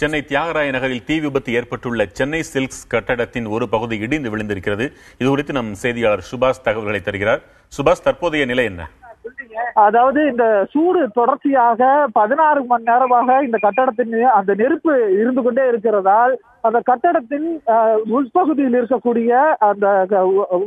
சென்னை தியாகராய நகரில் தீ விபத்து ஏற்பட்டுள்ள சென்னை சில்க்ஸ் கட்டடத்தின் ஒரு பகுதி இடிந்து விழுந்திருக்கிறது. இது குறித்து நம் செய்தியாளர் சுபாஷ் தகவல்களை தருகிறார். சுபாஷ் தற்போதைய நிலை என்ன? அதாவது இந்த சூடு தொடர்ச்சியாக பதினாறு மணி நேரமாக இந்த கட்டடத்தின் அந்த நெருப்பு இருந்து கொண்டே இருக்கிறதால் அந்த கட்டடத்தின் உள்பகுதியில் இருக்கக்கூடிய அந்த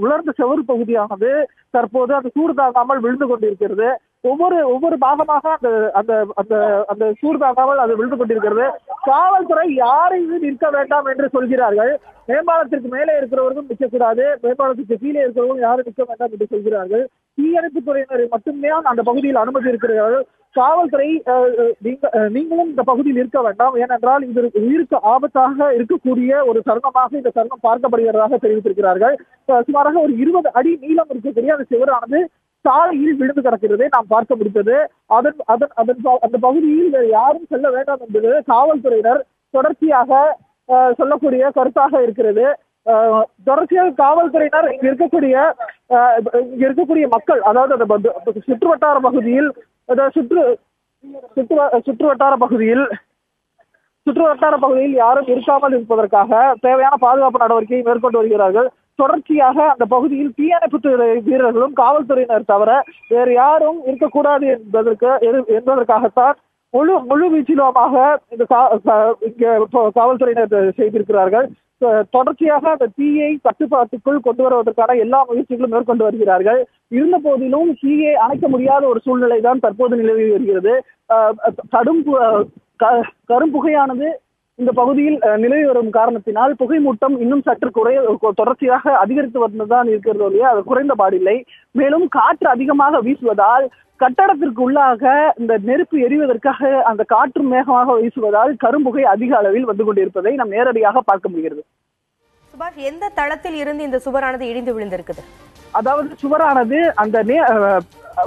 உலர்ந்த செவரு பகுதியானது தற்போது அந்த சூடு தாங்காமல் விழுந்து கொண்டிருக்கிறது. ஒவ்வொரு ஒவ்வொரு பாகமாக அந்த அந்த அந்த அந்த சூடு அது விழுந்து கொண்டிருக்கிறது. காவல்துறை யாரையும் நிற்க வேண்டாம் என்று சொல்கிறார்கள். மேம்பாலத்திற்கு மேலே இருக்கிறவர்களும் நிற்கக்கூடாது. மேம்பாலத்திற்கு கீழே இருக்கிறவர்களும் யாரும் நிற்க வேண்டாம் என்று சொல்கிறார்கள். தீயணைப்பு துறையினர் மட்டுமே அந்த பகுதியில் அனுமதி இருக்கிறார்கள். காவல்துறை அஹ், நீங்க- நீங்களும் இந்த பகுதியில் இருக்க வேண்டாம். ஏனென்றால் இது உயிருக்கு ஆபத்தாக இருக்கக்கூடிய ஒரு தருணமாக இந்த தருணம் பார்க்கப்படுகிறதாக தெரிவித்திருக்கிறார்கள். சுமாராக ஒரு இருபது அடி நீளம் இருக்கக்கூடிய அந்த சிவரானது சாலையில் விழுந்து கிடக்கிறதை நாம் பார்க்க முடிந்தது. அதன் அதன் அதன் ப- அந்த பகுதியில் யாரும் செல்ல வேண்டாம் என்பது காவல்துறையினர் தொடர்ச்சியாக சொல்லக்கூடிய கருத்தாக இருக்கிறது. தொடர்ச்சியாக காவல்துறையினர் இங்க இருக்கக்கூடிய இங்க இருக்கக்கூடிய மக்கள் அதாவது அந்த சுற்று வட்டார பகுதியில் அந்த சுற்று சுற்று வ- சுற்று வட்டார பகுதியில் சுற்று வட்டார பகுதியில் யாரும் இருக்காமல் இருப்பதற்காக தேவையான பாதுகாப்பு நடவடிக்கையை மேற்கொண்டு வருகிறார்கள். தொடர்ச்சியாக அந்த பகுதியில் தீயணைப்பு துறை வீரர்களும் காவல்துறையினர் தவிர வேறு யாரும் இருக்கக்கூடாது என்பதற்கு எது- என்பதற்காகத்தான் முழு முழு வீச்சிலுமாக இந்த காவல்துறையினர் செய்திருக்கிறார்கள். தொடர்ச்சியாக அந்த தீயை கட்டுப்பாட்டுக்குள் கொண்டு வருவதற்கான எல்லா முயற்சிகளும் மேற்கொண்டு வருகிறார்கள். இருந்த போதிலும் தீயை அணைக்க முடியாத ஒரு சூழ்நிலை தான் தற்போது நிலவி வருகிறது. கடும் க- கரும்புகையானது இந்த பகுதியில் நிலவி வரும் காரணத்தினால் புகை மூட்டம் இன்னும் சற்று குறைய தொடர்ச்சியாக அதிகரித்து வந்துதான் இருக்கிறது ஒழிய அது குறைந்த பாடில்லை. மேலும் காற்று அதிகமாக வீசுவதால் கட்டடத்திற்கு உள்ளாக இந்த நெருப்பு எரிவதற்காக அந்த காற்று மேகமாக வீசுவதால் கரும்புகை அதிக அளவில் வந்து கொண்டிருப்பதை நாம் நேரடியாக பார்க்க முடிகிறது. சுபாஷ் எந்த தளத்தில் இருந்து இந்த சுவரானது இடிந்து விழுந்திருக்குது? அதாவது சுவரானது அந்த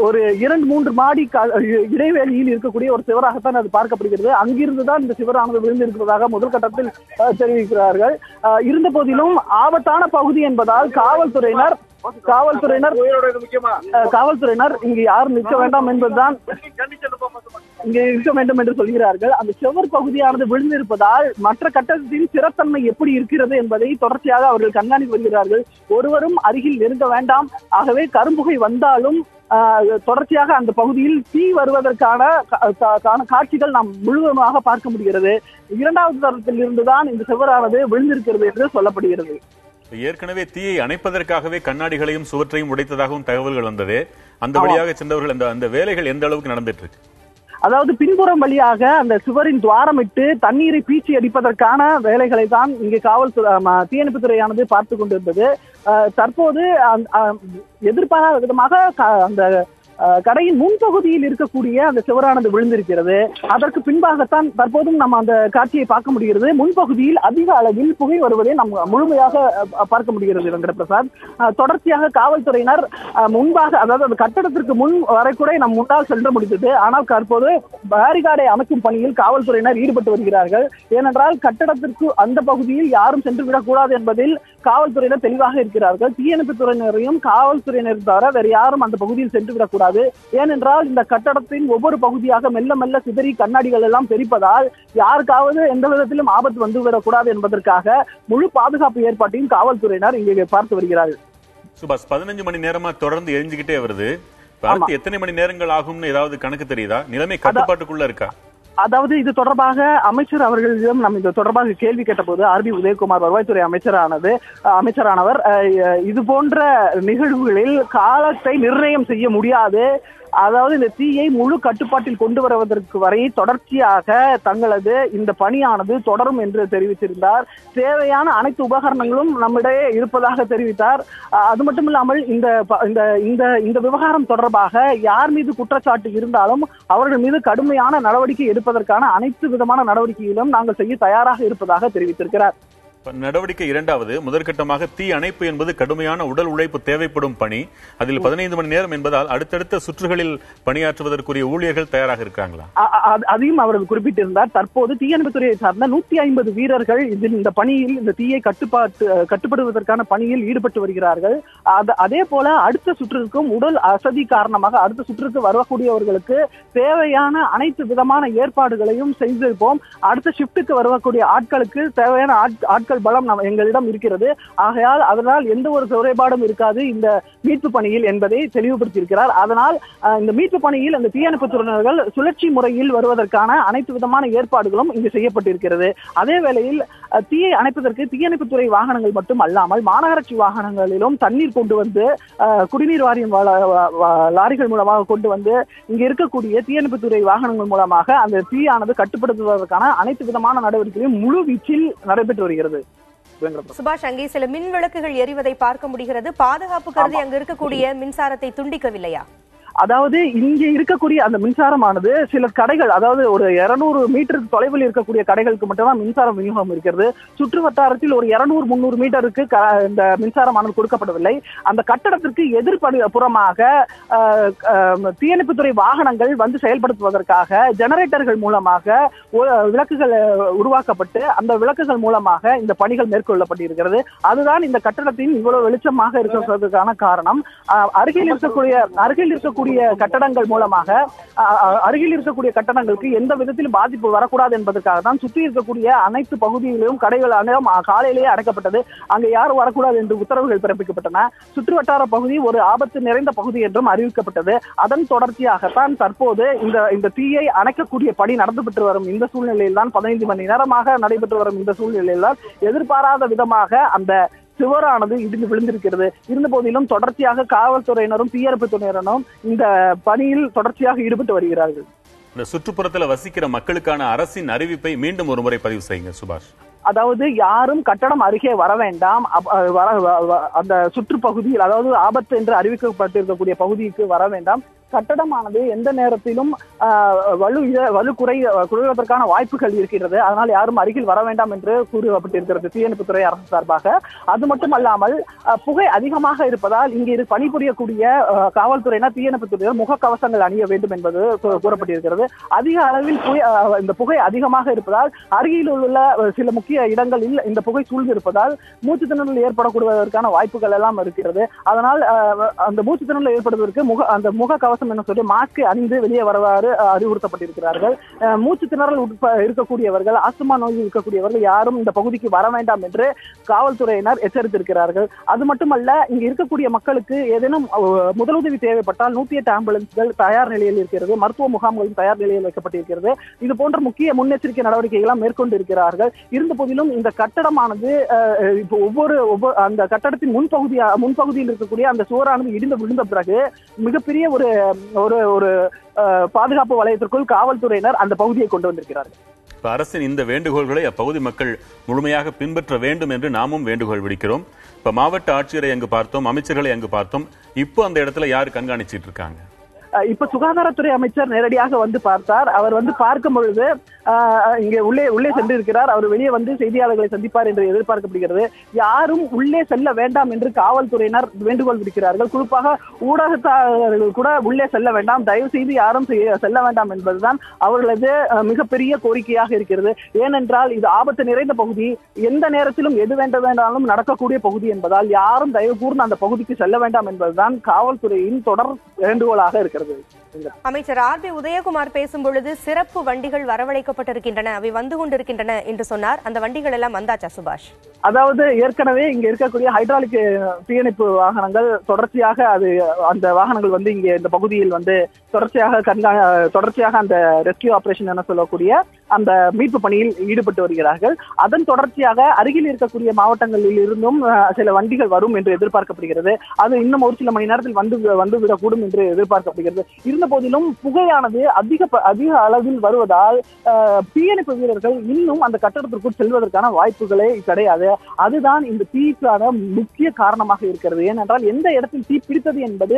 ஒரு இரண்டு மூன்று மாடி க- இடைவெளியில் இருக்கக்கூடிய ஒரு சிவராகத்தான் அது பார்க்கப்படுகிறது. அங்கிருந்து தான் இந்த சிவரானது விழுந்து இருப்பதாக முதல் கட்டத்தில் அஹ், தெரிவிக்கிறார்கள். அஹ், இருந்த போதிலும் ஆபத்தான பகுதி என்பதால் காவல்துறையினர் காவல்துறையினர் காவல்துறையினர் இங்கு யாரும் நிற்க வேண்டாம் என்பதுதான் இங்கே இருக்க வேண்டும் என்று சொல்கிறார்கள். அந்த செவர் பகுதியானது விழுந்திருப்பதால் மற்ற கட்டடத்தின் சிறத்தன்மை எப்படி இருக்கிறது என்பதை தொடர்ச்சியாக அவர்கள் கண்காணித்து வருகிறார்கள். ஒருவரும் அருகில் நெருங்க வேண்டாம். ஆகவே கரும்புகை வந்தாலும் தொடர்ச்சியாக அந்த பகுதியில் தீ வருவதற்கான காட்சிகள் நாம் முழுவதுமாக பார்க்க முடிகிறது. இரண்டாவது தரத்தில் இருந்துதான் இந்த செவரானது விழுந்திருக்கிறது என்று சொல்லப்படுகிறது. ஏற்கனவே தீயை அணைப்பதற்காகவே கண்ணாடிகளையும் சுவற்றையும் உடைத்ததாகவும் தகவல்கள் வந்தது. அந்த. வழியாக சென்றவர்கள் அந்த அந்த வேலைகள் எந்த அளவுக்கு நடந்துட்டு இருக்கு அதாவது பின்புறம் வழியாக அந்த சுவரின் துவாரமிட்டு தண்ணீரை பீச்சி அடிப்பதற்கான வேலைகளை தான் இங்கு காவல்துறை ஆமா, தீயணைப்புத்துறையானது பார்த்து கொண்டிருந்தது. தற்போது எதிர்பாராத விதமாக அந்த கடையின் முன்பகுதியில் இருக்கக்கூடிய அந்த சுவரானது விழுந்திருக்கிறது. அதற்கு பின்பாகத்தான் தற்போதும் நம்ம அந்த காட்சியை பார்க்க முடிகிறது. முன்பகுதியில் அதிக அளவில் புகை வருவதை நம் முழுமையாக பார்க்க முடிகிறது வெங்கட பிரசாத் தொடர்ச்சியாக காவல்துறையினர் முன்பாக அதாவது அந்த கட்டடத்திற்கு முன் வரை கூட நம் முன்னால் சென்று முடித்தது ஆனால் தற்போது பேரிகார்டை அமைக்கும் பணியில் காவல்துறையினர் ஈடுபட்டு வருகிறார்கள். ஏனென்றால் கட்டடத்திற்கு அந்த பகுதியில் யாரும் சென்று விடக்கூடாது என்பதில் காவல்துறையினர் தெளிவாக இருக்கிறார்கள். தீயணைப்புத் துறையினரையும் காவல்துறையினர் தவிர வேறு யாரும் அந்த பகுதியில் சென்று விடக்கூடாது. ஏனென்றால் இந்த கட்டடத்தின் ஒவ்வொரு பகுதியாக மெல்ல மெல்ல சிதறி கண்ணாடிகள் எல்லாம் தெரிப்பதால் யாருக்காவது எந்த விதத்திலும் ஆபத்து வந்துவிடக்கூடாது என்பதற்காக முழு பாதுகாப்பு ஏற்பாட்டையும் காவல்துறையினர் இங்கே பார்த்து வருகிறார்கள். சுபாஷ் பதினஞ்சு மணி நேரமா தொடர்ந்து எரிஞ்சுக்கிட்டே வருது. எத்தனை மணி நேரங்கள் ஆகும்னு ஏதாவது கணக்கு தெரியுதா? நிலைமை கட்டுப்பாட்டுக்குள்ள இருக்கா? அதாவது இது தொடர்பாக அமைச்சர் அவர்களிடம் நம்ம இது தொடர்பாக கேள்வி கேட்டபோது ஆர் பி உதயகுமார் வருவாய்த்துறை அமைச்சரானது அமைச்சரானவர் இது போன்ற நிகழ்வுகளில் காலத்தை நிர்ணயம் செய்ய முடியாது. அதாவது இந்த தீயை முழு கட்டுப்பாட்டில் கொண்டு வருவதற்கு வரை தொடர்ச்சியாக தங்களது இந்த பணியானது தொடரும் என்று தெரிவித்திருந்தார். தேவையான அனைத்து உபகரணங்களும் நம்மிடையே இருப்பதாக தெரிவித்தார். அஹ், அது மட்டும் இல்லாமல் இந்த இந்த இந்த இந்த விவகாரம் தொடர்பாக யார் மீது குற்றச்சாட்டு இருந்தாலும் அவர்கள் மீது கடுமையான நடவடிக்கை எடுப்பதற்கான அனைத்து விதமான நடவடிக்கைகளும் நாங்கள் செய்ய தயாராக இருப்பதாக தெரிவித்திருக்கிறார். நடவடிக்கை இரண்டாவது முதற்கட்டமாக தீ அணைப்பு என்பது கடுமையான உடல் உழைப்பு தேவைப்படும் பணி. அதில் பதினைந்து மணி நேரம் என்பதால் அடுத்தடுத்த சுற்றுகளில் பணியாற்றுவதற்குரிய ஊழியர்கள் தயாராக இருக்காங்களா? அதையும் அவர் குறிப்பிட்டிருந்தார். தற்போது தீயணைப்புத்துறையை சார்ந்த நூத்தி ஐம்பது வீரர்கள் இதில் இந்த பணியில் இந்த தீயை கட்டுப்பாட்டு கட்டுப்படுவதற்கான பணியில் ஈடுபட்டு வருகிறார்கள். அதே போல அடுத்த சுற்றுக்கும் உடல் அசதி காரணமாக அடுத்த சுற்றுக்கு வரக்கூடியவர்களுக்கு தேவையான அனைத்து விதமான ஏற்பாடுகளையும் செய்திருப்போம். அடுத்த ஷிப்டுக்கு வரக்கூடிய ஆட்களுக்கு தேவையான ஆட்கள் ஆட்கள் பலம் எங்களிடம் இருக்கிறது. ஆகையால் அதனால் எந்த ஒரு குறைபாடும் இருக்காது இந்த மீட்பு பணியில் என்பதை தெளிவுபடுத்தியிருக்கிறார். அதனால் இந்த மீட்பு பணியில் அந்த தீயணைப்புத்துறையினர்கள் சுழற்சி முறையில் வருவதற்கான அனைத்து விதமான ஏற்பாடுகளும் இங்கு செய்யப்பட்டிருக்கிறது. அதே வேளையில் தீயை அணைப்பதற்கு தீயணைப்புத்துறை வாகனங்கள் மட்டும் அல்லாமல் மாநகராட்சி வாகனங்களிலும் தண்ணீர் கொண்டு வந்து குடிநீர் வாரியம் லாரிகள் மூலமாக கொண்டு வந்து இங்க இருக்கக்கூடிய தீயணைப்புத்துறை வாகனங்கள் மூலமாக அந்த தீயானது கட்டுப்படுத்துவதற்கான அனைத்து விதமான நடவடிக்கைகளும் முழு வீச்சில் நடைபெற்று வருகிறது. சுபாஷ் அங்கே சில மின் விளக்குகள் எரிவதை பார்க்க முடிகிறது. பாதுகாப்பு கருதி அங்கு இருக்கக்கூடிய மின்சாரத்தை துண்டிக்கவில்லையா? அதாவது இங்க இருக்கக்கூடிய அந்த மின்சாரமானது சில கடைகள் அதாவது ஒரு 200 மீட்டருக்கு தொலைவில் இருக்கக்கூடிய கடைகளுக்கு மட்டும்தான் மின்சாரம் விநியோகம் இருக்கிறது. சுற்று வட்டாரத்தில் ஒரு 200 முந்நூறு மீட்டருக்கு இந்த மின்சாரமானது கொடுக்கப்படவில்லை. அந்த கட்டடத்திற்கு எதிர்படி புறமாக தீயணைப்புத்துறை வாகனங்கள் வந்து செயல்படுத்துவதற்காக ஜெனரேட்டர்கள் மூலமாக விளக்குகள் உருவாக்கப்பட்டு அந்த விளக்குகள் மூலமாக இந்த பணிகள் மேற்கொள்ளப்பட்டிருக்கிறது. அதுதான் இந்த கட்டடத்தின் இவ்வளவு வெளிச்சமாக இருக்கிறதுக்கான காரணம். அருகில் இருக்கக்கூடிய அருகில் இருக்கக்கூடிய கட்டடங்கள் மூலமாக அருகில் இருக்கக்கூடிய கட்டடங்களுக்கு எந்த விதத்திலும் பாதிப்பு வரக்கூடாது என்பதற்காக தான் சுற்றி இருக்கக்கூடிய அனைத்து பகுதிகளிலும் கடைகள் அனைவரும் காலையிலேயே அடைக்கப்பட்டது. அங்கே யாரும் வரக்கூடாது என்று உத்தரவுகள் பிறப்பிக்கப்பட்டன. சுற்று வட்டார பகுதி ஒரு ஆபத்து நிறைந்த பகுதி என்றும் அறிவிக்கப்பட்டது. அதன் தொடர்ச்சியாகத்தான் தற்போது இந்த இந்த தீயை அணைக்கக்கூடிய பணி நடந்துபெற்று வரும் இந்த சூழ்நிலையில் தான் பதினைந்து மணி நேரமாக நடைபெற்று வரும் இந்த சூழ்நிலையில் தான் எதிர்பாராத விதமாக அந்த சுவரானது இடிந்து விழுந்திருக்கிறது. இருந்த போதிலும் தொடர்ச்சியாக காவல்துறையினரும் தீயணைப்பு துறையினரும் இந்த பணியில் தொடர்ச்சியாக ஈடுபட்டு வருகிறார்கள். இந்த சுற்றுப்புறத்துல வசிக்கிற மக்களுக்கான அரசின் அறிவிப்பை மீண்டும் ஒரு முறை பதிவு செய்யுங்க சுபாஷ். அதாவது யாரும் கட்டடம் அருகே வர வேண்டாம். அந்த சுற்றுப்பகுதியில் அதாவது ஆபத்து என்று அறிவிக்கப்பட்டிருக்கக்கூடிய பகுதிக்கு வர வேண்டாம். கட்டடமானது எந்த நேரத்திலும் ஆஹ், வலு வலு குறை குறைவதற்கான வாய்ப்புகள் இருக்கிறது அதனால் யாரும் அருகில் வர வேண்டாம் என்று கூறப்பட்டிருக்கிறது தீயணைப்புத்துறை அரசு சார்பாக. அது மட்டும் அல்லாமல் புகை அதிகமாக இருப்பதால் இங்கு இரு- பணிபுரியக்கூடிய காவல்துறையினர் தீயணைப்புத்துறையினர் முகக்கவசங்கள் அணிய வேண்டும் என்பது கூறப்பட்டிருக்கிறது. அதிக அளவில் புகை இந்த புகை அதிகமாக இருப்பதால் அருகில் உள்ள சில முக்கிய இடங்களில் இந்த புகை சூழ்ந்து இருப்பதால் மூச்சு திணறல் ஏற்படக்கூடுவதற்கான வாய்ப்புகள் எல்லாம் இருக்கிறது. அதனால் அஹ், அந்த மூச்சு திணறல் ஏற்படுவதற்கு முக அந்த முக கவசம் என்ன சொல்லி மாஸ்க் அணிந்து வெளியே வரவாறு அறிவுறுத்தப்பட்டிருக்கிறார்கள். மூச்சு திணறல் உட்ப இருக்கக்கூடியவர்கள் ஆஸ்துமா நோய் இருக்கக்கூடியவர்கள் யாரும் இந்த பகுதிக்கு வர வேண்டாம் என்று காவல்துறையினர் எச்சரித்திருக்கிறார்கள். அது மட்டுமல்ல இங்கு இருக்கக்கூடிய மக்களுக்கு ஏதேனும் முதலுதவி தேவைப்பட்டால் நூத்தி எட்டு ஆம்புலன்ஸ்கள் தயார் நிலையில் இருக்கிறது மருத்துவ முகாம்களும் தயார் நிலையில் வைக்கப்பட்டிருக்கிறது. இது போன்ற முக்கிய முன்னெச்சரிக்கை நடவடிக்கைகள் மேற்கொண்டு இருக்கிறார்கள் இருந்த போதிலும் இந்த கட்டடமானது இப்போ ஒவ்வொரு ஒவ்வொரு அந்த கட்டடத்தின் முன்பகுதியா முன்பகுதியில் இருக்கக்கூடிய அந்த சுவரானது இடிந்து விழுந்த பிறகு மிகப்பெரிய ஒரு ஒரு ஒரு அஹ், பாதுகாப்பு வலயத்திற்குள் காவல்துறையினர் அந்த பகுதியை கொண்டு வந்திருக்கிறார்கள். இப்ப அரசின் இந்த வேண்டுகோள்களை அப்பகுதி மக்கள் முழுமையாக பின்பற்ற வேண்டும் என்று நாமும் வேண்டுகோள் விடுக்கிறோம். இப்ப மாவட்ட ஆட்சியரை அங்கு பார்த்தோம் அமைச்சர்களை அங்கு பார்த்தோம் இப்போ அந்த இடத்துல யார் கண்காணிச்சிட்டு இருக்காங்க? இப்ப சுகாதாரத்துறை அமைச்சர் நேரடியாக வந்து பார்த்தார். அவர் வந்து பார்க்கும் பொழுது இங்கே உள்ளே உள்ளே சென்றிருக்கிறார். அவர் வெளியே வந்து செய்தியாளர்களை சந்திப்பார் என்று எதிர்பார்க்கப்படுகிறது. யாரும் உள்ளே செல்ல வேண்டாம் என்று காவல்துறையினர் வேண்டுகோள் விடுக்கிறார்கள். குறிப்பாக ஊடகத்தாளர்கள் கூட உள்ளே செல்ல வேண்டாம். தயவு செய்து யாரும் செல்ல வேண்டாம் என்பதுதான் அவர்களது மிகப்பெரிய கோரிக்கையாக இருக்கிறது. ஏனென்றால் இது ஆபத்து நிறைந்த பகுதி. எந்த நேரத்திலும் எது வேண்ட வேண்டாலும் நடக்கக்கூடிய பகுதி என்பதால் யாரும் தயவு கூர்ந்து அந்த பகுதிக்கு செல்ல வேண்டாம் என்பதுதான் காவல்துறையின் தொடர் வேண்டுகோளாக இருக்கிறது. velho. அமைச்சர் ஆர் பி உதயகுமார் பேசும் பொழுது சிறப்பு வண்டிகள் வரவழைக்கப்பட்டிருக்கின்றன. அவை வந்து கொண்டிருக்கின்றன என்று சொன்னார். அந்த வண்டிகள் எல்லாம் வந்தாச்சா சுபாஷ்? அதாவது ஏற்கனவே இங்க இருக்கக்கூடிய ஹைட்ராலிக் தீயணைப்பு வாகனங்கள் தொடர்ச்சியாக அது அந்த வாகனங்கள் வந்து இங்க இந்த பகுதியில் வந்து தொடர்ச்சியாக கண்கா தொடர்ச்சியாக அந்த ரெஸ்கியூ ஆபரேஷன் என சொல்லக்கூடிய அந்த மீட்பு பணியில் ஈடுபட்டு வருகிறார்கள். அதன் தொடர்ச்சியாக அருகில் இருக்கக்கூடிய மாவட்டங்களில் இருந்தும் சில வண்டிகள் வரும் என்று எதிர்பார்க்கப்படுகிறது. அது இன்னும் ஒரு சில மணி நேரத்தில் வந்து வந்து விடக்கூடும் என்று எதிர்பார்க்கப்படுகிறது. இருந்த போதிலும் புகையானது அதிக அதிக அளவில் வருவதால் தீயணைப்பு வீரர்கள் இன்னும் அந்த கட்டடத்திற்குள் செல்வதற்கான வாய்ப்புகளே கிடையாது. அதுதான் இந்த தீக்கான முக்கிய காரணமாக இருக்கிறது. ஏனென்றால் எந்த இடத்தில் தீ பிடித்தது என்பது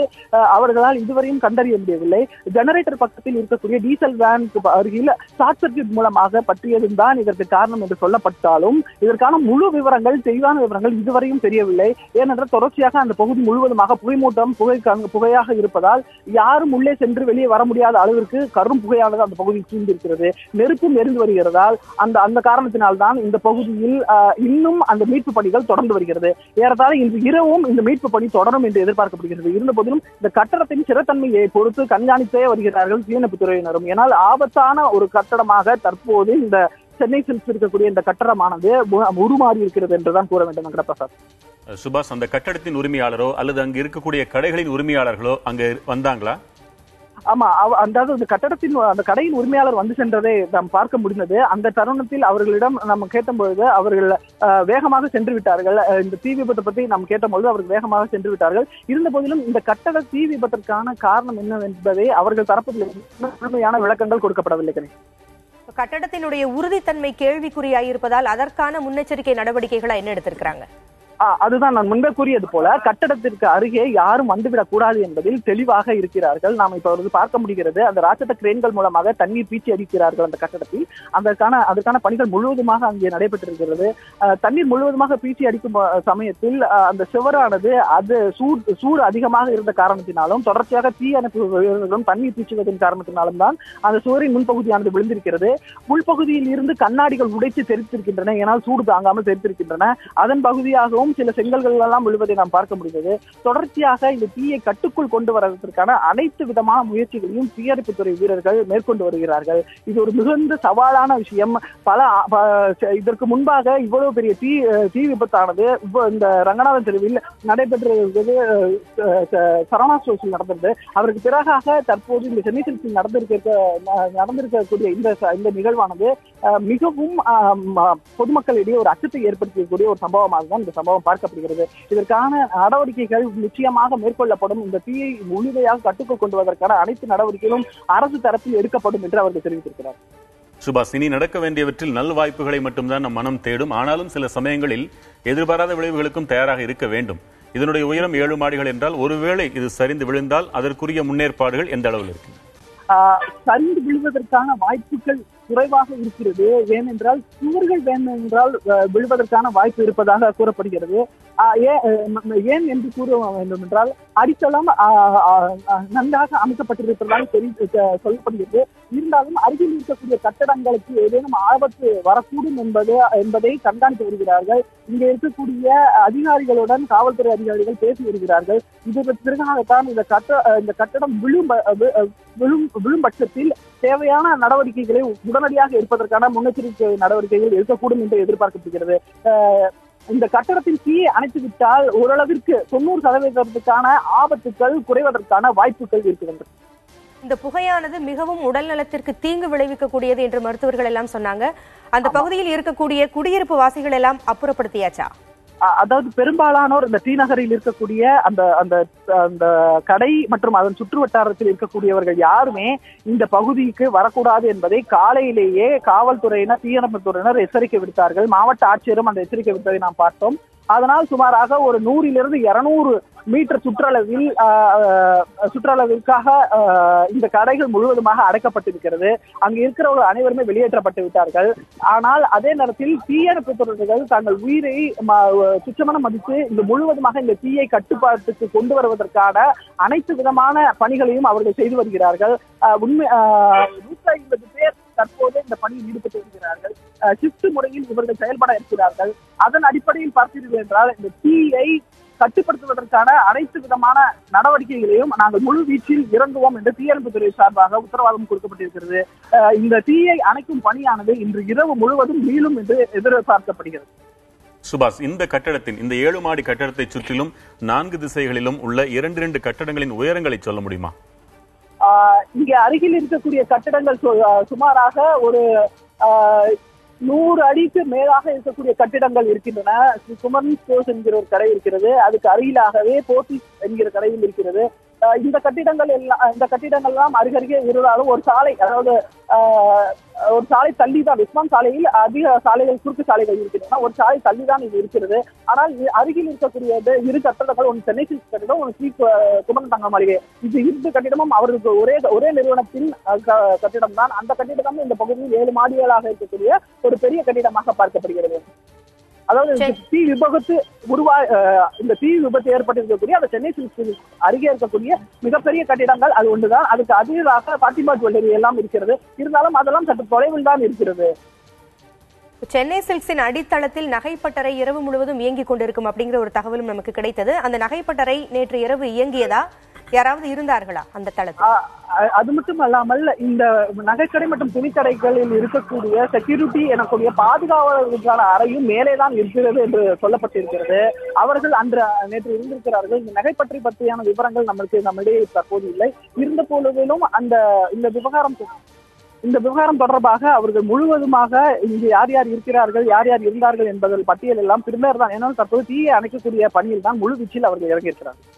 அவர்களால் இதுவரையும் கண்டறிய முடியவில்லை. ஜெனரேட்டர் பக்கத்தில் இருக்கக்கூடிய டீசல் வேனுக்கு அருகில் ஷார்ட் சர்க்கியூட் மூலமாக பற்றியதும் தான் இதற்கு காரணம் என்று சொல்லப்பட்டாலும் இதற்கான முழு விவரங்கள் தெளிவான விவரங்கள் இதுவரையும் தெரியவில்லை. ஏனென்றால் தொடர்ச்சியாக அந்த பகுதி முழுவதுமாக புகைமூட்டம் புகை புகையாக இருப்பதால் யாரும் உள்ளே சென்று வெளியே வர முடியாத அளவிற்கு கரும் புகையானது அந்த பகுதியில் சூழ்ந்திருக்கிறது. நெருப்பும் எரிந்து வருகிறதால் அந்த அந்த காரணத்தினால் தான் இந்த பகுதியில் இன்னும் அந்த மீட்பு பணிகள் தொடர்ந்து வருகிறது. ஏறத்தாழ இன்று இரவும் இந்த மீட்பு பணி தொடரும் என்று எதிர்பார்க்கப்படுகிறது. இருந்த போதிலும் இந்த கட்டடத்தின் சிறத்தன்மையை பொறுத்து கண்காணித்தே வருகிறார்கள் தீயணைப்பு துறையினரும் ஏனால் ஆபத்தான ஒரு கட்டடமாக தற்போது இந்த சென்னை சில்க்ஸ் இருக்கக்கூடிய இந்த கட்டடமானது உருமாறி இருக்கிறது என்றுதான் கூற வேண்டும் வெங்கடபிரசாத் சுபாஷ் அந்த கட்டடத்தின் உரிமையாளரோ அல்லது அங்கு இருக்கக்கூடிய கடைகளின் உரிமையாளர்களோ அங்கு வந்தாங்களா? ஆமா அவ- அதாவது அந்த கட்டடத்தின் அந்த கடையின் உரிமையாளர் வந்து சென்றதை நாம் பார்க்க முடிந்தது. அந்த தருணத்தில் அவர்களிடம் நம்ம கேட்டபொழுது அவர்கள் வேகமாக சென்று விட்டார்கள். இந்த தீ விபத்தை பத்தி நாம் கேட்டபொழுது அவர்கள் வேகமாக சென்று விட்டார்கள். இருந்த போதிலும் இந்த கட்டட தீ விபத்திற்கான காரணம் என்ன என்பதை அவர்கள் தரப்பதில் முழுமையான விளக்கங்கள் கொடுக்கப்படவில்லை கணேஷ். கட்டடத்தினுடைய உறுதித்தன்மை கேள்விக்குறியாயிருப்பதால் அதற்கான முன்னெச்சரிக்கை நடவடிக்கைகளை என்ன எடுத்திருக்கிறாங்க? அதுதான் நான் முன்பே கூறியது போல கட்டடத்திற்கு அருகே யாரும் வந்துவிடக் கூடாது என்பதில் தெளிவாக இருக்கிறார்கள். நாம் இப்ப வந்து பார்க்க முடிகிறது அந்த ராட்சத கிரேன்கள் மூலமாக தண்ணீர் பீச்சி அடிக்கிறார்கள் அந்த கட்டடத்தில். அதற்கான அதற்கான பணிகள் முழுவதுமாக அங்கே நடைபெற்றிருக்கிறது. அஹ், தண்ணீர் முழுவதுமாக பீச்சி அடிக்கும் சமயத்தில் அந்த சுவரானது அது சூடு சூடு அதிகமாக இருந்த காரணத்தினாலும் தொடர்ச்சியாக தீ அணைப்பு வீரர்களும் தண்ணீர் பீச்சுவதன் காரணத்தினாலும் தான் அந்த சுவரின் முன்பகுதியானது விழுந்திருக்கிறது. உள்பகுதியில் இருந்து கண்ணாடிகள் உடைத்து தெரித்திருக்கின்றன ஏனால் சூடு தாங்காமல் தெரித்திருக்கின்றன அதன் பகுதியாகவும் சில செங்கல்கள் எல்லாம் விழுவதை நாம் பார்க்க முடிந்தது. தொடர்ச்சியாக இந்த தீயை கட்டுக்குள் கொண்டு வருவதற்கான அனைத்து விதமான முயற்சிகளையும் தீயணைப்புத்துறை வீரர்கள் மேற்கொண்டு வருகிறார்கள். இது ஒரு மிகுந்த சவாலான விஷயம். பல இதற்கு முன்பாக இவ்வளவு பெரிய தீ தீ விபத்தானது இந்த ரங்கநாதன் தெருவில் நடைபெற்றது சரணா ஸ்டோர்ஸில் நடந்தது அவருக்கு பிறகாக தற்போது இந்த சென்னை சில்க்ஸில் நடந்திருக்க நடந்திருக்கக்கூடிய இந்த இந்த நிகழ்வானது மிகவும் பொதுமக்களிடையே ஒரு அச்சத்தை ஏற்படுத்தக்கூடிய ஒரு சம்பவமாக தான் இந்த சம்பவம் பார்க்கப்படுகிறது. இதற்கான நடவடிக்கைகள் நிச்சயமாக மேற்கொள்ளப்படும். இந்த தீயை முழுமையாக கட்டுக்குள் கொண்டு வருவதற்கான அனைத்து நடவடிக்கைகளும் அரசு தரப்பில் எடுக்கப்படும் என்று அவர்கள் தெரிவித்திருக்கிறார். சுபாஷ் இனி நடக்க வேண்டியவற்றில் நல் வாய்ப்புகளை மட்டும்தான் நம் மனம் தேடும். ஆனாலும் சில சமயங்களில் எதிர்பாராத விளைவுகளுக்கும் தயாராக இருக்க வேண்டும். இதனுடைய உயரம் ஏழு மாடிகள் என்றால் ஒருவேளை இது சரிந்து விழுந்தால் அதற்குரிய முன்னேற்பாடுகள் எந்த அளவில் இருக்கு சரிந்து விழுவதற்கான வாய்ப்புகள் குறைவாக இருக்கிறது. ஏனென்றால் சுவர்கள் வேண்டுமென்றால் அஹ், விழுவதற்கான வாய்ப்பு இருப்பதாக கூறப்படுகிறது. ஏன் என்று கூற வேண்டும் என்றால் அடித்தளம் நன்றாக அமைக்கப்பட்டிருப்பதாக தெரி சொல்லப்படுகிறது. இருந்தாலும் அருகில் இருக்கக்கூடிய கட்டடங்களுக்கு ஏதேனும் ஆபத்து வரக்கூடும் என்பது என்பதை கண்காணித்து வருகிறார்கள். இங்கே இருக்கக்கூடிய அதிகாரிகளுடன் காவல்துறை அதிகாரிகள் பேசி வருகிறார்கள். இதற்கு பிறகாகத்தான் இந்த கட்ட இந்த கட்டடம் விழும் விழும் விழும் பட்சத்தில் தேவையான நடவடிக்கைகளை உடனடியாக எடுப்பதற்கான முன்னெச்சரிக்கை நடவடிக்கைகள் இருக்கக்கூடும் என்று எதிர்பார்க்கப்படுகிறது. அஹ், இந்த கட்டடத்தின் தீயை அணைத்து விட்டால் ஓரளவிற்கு தொண்ணூறு சதவீதத்துக்கான ஆபத்துக்கள் குறைவதற்கான வாய்ப்புகள் இருக்கிறது இந்த புகையானது மிகவும் உடல் நலத்திற்கு தீங்கு விளைவிக்கக்கூடியது என்று மருத்துவர்கள் எல்லாம் சொன்னாங்க. அந்த பகுதியில் இருக்கக்கூடிய குடியிருப்பு வாசிகள் எல்லாம் அப்புறப்படுத்தியாச்சா? அதாவது பெரும்பாலானோர் இந்த டி நகரில் இருக்கக்கூடிய அந்த அந்த அந்த கடை மற்றும் அதன் சுற்று வட்டாரத்தில் இருக்கக்கூடியவர்கள் யாருமே இந்த பகுதிக்கு வரக்கூடாது என்பதை காலையிலேயே காவல்துறையினர் தீயணைப்புத்துறையினர் எச்சரிக்கை விடுத்தார்கள். மாவட்ட ஆட்சியரும் அந்த எச்சரிக்கை விடுத்ததை நாம் பார்த்தோம். அதனால் சுமாராக ஒரு நூறிலிருந்து இருநூறு மீட்டர் சுற்றளவில் சுற்றளவிற்காக இந்த கடைகள் முழுவதுமாக அடைக்கப்பட்டிருக்கிறது. அங்கு இருக்கிறவர்கள் அனைவருமே வெளியேற்றப்பட்டு விட்டார்கள். ஆனால் அதே நேரத்தில் தீயணைப்பு துறையினர்கள் தங்கள் உயிரை ம- மதித்து இந்த முழுவதுமாக இந்த தீயை கட்டுப்பாட்டுக்கு கொண்டு வருவதற்கான அனைத்து விதமான பணிகளையும் அவர்கள் செய்து வருகிறார்கள். உண்மை நூற்றி ஐம்பது பேர் தற்போது இந்த பணியில் ஈடுபட்டு வருகிறார்கள். ஷிப்ட் முறையில் இவர்கள் செயல்பட இருக்கிறார்கள். அதன் அடிப்படையில் பார்த்தீர்கள் என்றால் இந்த தீயை கட்டுப்படுத்துவதற்கான அனைத்து விதமான நடவடிக்கைகளையும் நாங்கள் முழு வீச்சில் இறங்குவோம் என்று தீயணைப்புத்துறை சார்பாக உத்தரவாதம் கொடுக்கப்பட்டிருக்கிறது. இந்த தீயை அணைக்கும் பணியானது இன்று இரவு முழுவதும் மீளும் என்று எதிர்பார்க்கப்படுகிறது. சுபாஷ் இந்த கட்டடத்தின் இந்த ஏழு மாடி கட்டடத்தை சுற்றிலும் நான்கு திசைகளிலும் உள்ள இரண்டு இரண்டு கட்டடங்களின் உயரங்களை சொல்ல முடியுமா? இங்கே அருகில் இருக்கக்கூடிய கட்டிடங்கள் சுமாராக ஒரு நூறு அடிக்கு மேலாக இருக்கக்கூடிய கட்டிடங்கள் இருக்கின்றன. ஸ்ரீ குமரன் ஸ்டோர்ஸ் என்கிற ஒரு கடை இருக்கிறது. அதுக்கு அருகிலாகவே போட்டி என்கிற கடையும் இருக்கிறது. இந்த கட்டிடங்கள் எல்லாம் இந்த கட்டிடங்கள் எல்லாம் அருகருகே இருந்தாலும் ஒரு சாலை அதாவது ஒரு சாலை தள்ளி தான் விஸ்வான் சாலையில் அதிக சாலைகள் குறுக்கு சாலைகள் இருக்கின்றன. ஒரு சாலை தள்ளி தான் இது இருக்கிறது. ஆனால் அருகில் இருக்கக்கூடியது இரு கட்டடங்கள் ஒன்று சென்னை சில்க்ஸ் கட்டிடம் ஒன்று ஸ்ரீ கு- குமரன் தங்க மாளிகை இது இரு கட்டிடமும் அவருக்கு ஒரே ஒரே நிறுவனத்தின் க- கட்டிடம் தான் அந்த கட்டிடம் இந்த பகுதியில் ஏழு மாடிகளாக இருக்கக்கூடிய ஒரு பெரிய கட்டிடமாக பார்க்கப்படுகிறது. அதாவது. தீ விபத்து உருவா இந்த தீ விபத்து ஏற்பட்டிருக்கக்கூடிய அந்த சென்னை சில்க்ஸ் அருகே இருக்கக்கூடிய மிகப்பெரிய கட்டிடங்கள் அது ஒன்றுதான். அதுக்கு அதிகமாக பாத்திமா ஜுவல்லரி எல்லாம் இருக்கிறது. இருந்தாலும் அதெல்லாம் சற்று தொலைவில் தான் இருக்கிறது. சென்னை சில்க்ஸின் அடித்தளத்தில் நகைப்பட்டறை இரவு முழுவதும் இயங்கிக் கொண்டிருக்கும் அப்படிங்கிற ஒரு தகவலும் நமக்கு கிடைத்தது. அந்த நகைப்பட்டறை நேற்று இரவு இயங்கியதா? யாராவது இருந்தார்களா அந்த தளத்தில்? அது மட்டும் அல்லாமல் இந்த நகைக்கடை மற்றும் துணிக்கடைகளில் இருக்கக்கூடிய செக்யூரிட்டி எனக்கூடிய பாதுகாவலர்களுக்கான அறையும் மேலே தான் இருக்கிறது என்று சொல்லப்பட்டிருக்கிறது. அவர்கள் அன்று நேற்று இருந்திருக்கிறார்கள். இந்த நகை பற்றி பற்றியான விவரங்கள் நம்மளுக்கு நம்மிடையே தற்போது இல்லை. இருந்த பொழுதிலும் அந்த இந்த விவகாரம் இந்த விவகாரம் தொடர்பாக அவர்கள் முழுவதுமாக இங்கு யார் யார் இருக்கிறார்கள் யார் யார் இருந்தார்கள் என்பதில் பட்டியல் எல்லாம் பின்னர் தான். ஏன்னா தற்போது தீயை அணைக்கக்கூடிய பணியில் தான் முழு வீச்சில் அவர்கள் இறங்கியிருக்கிறார்கள்.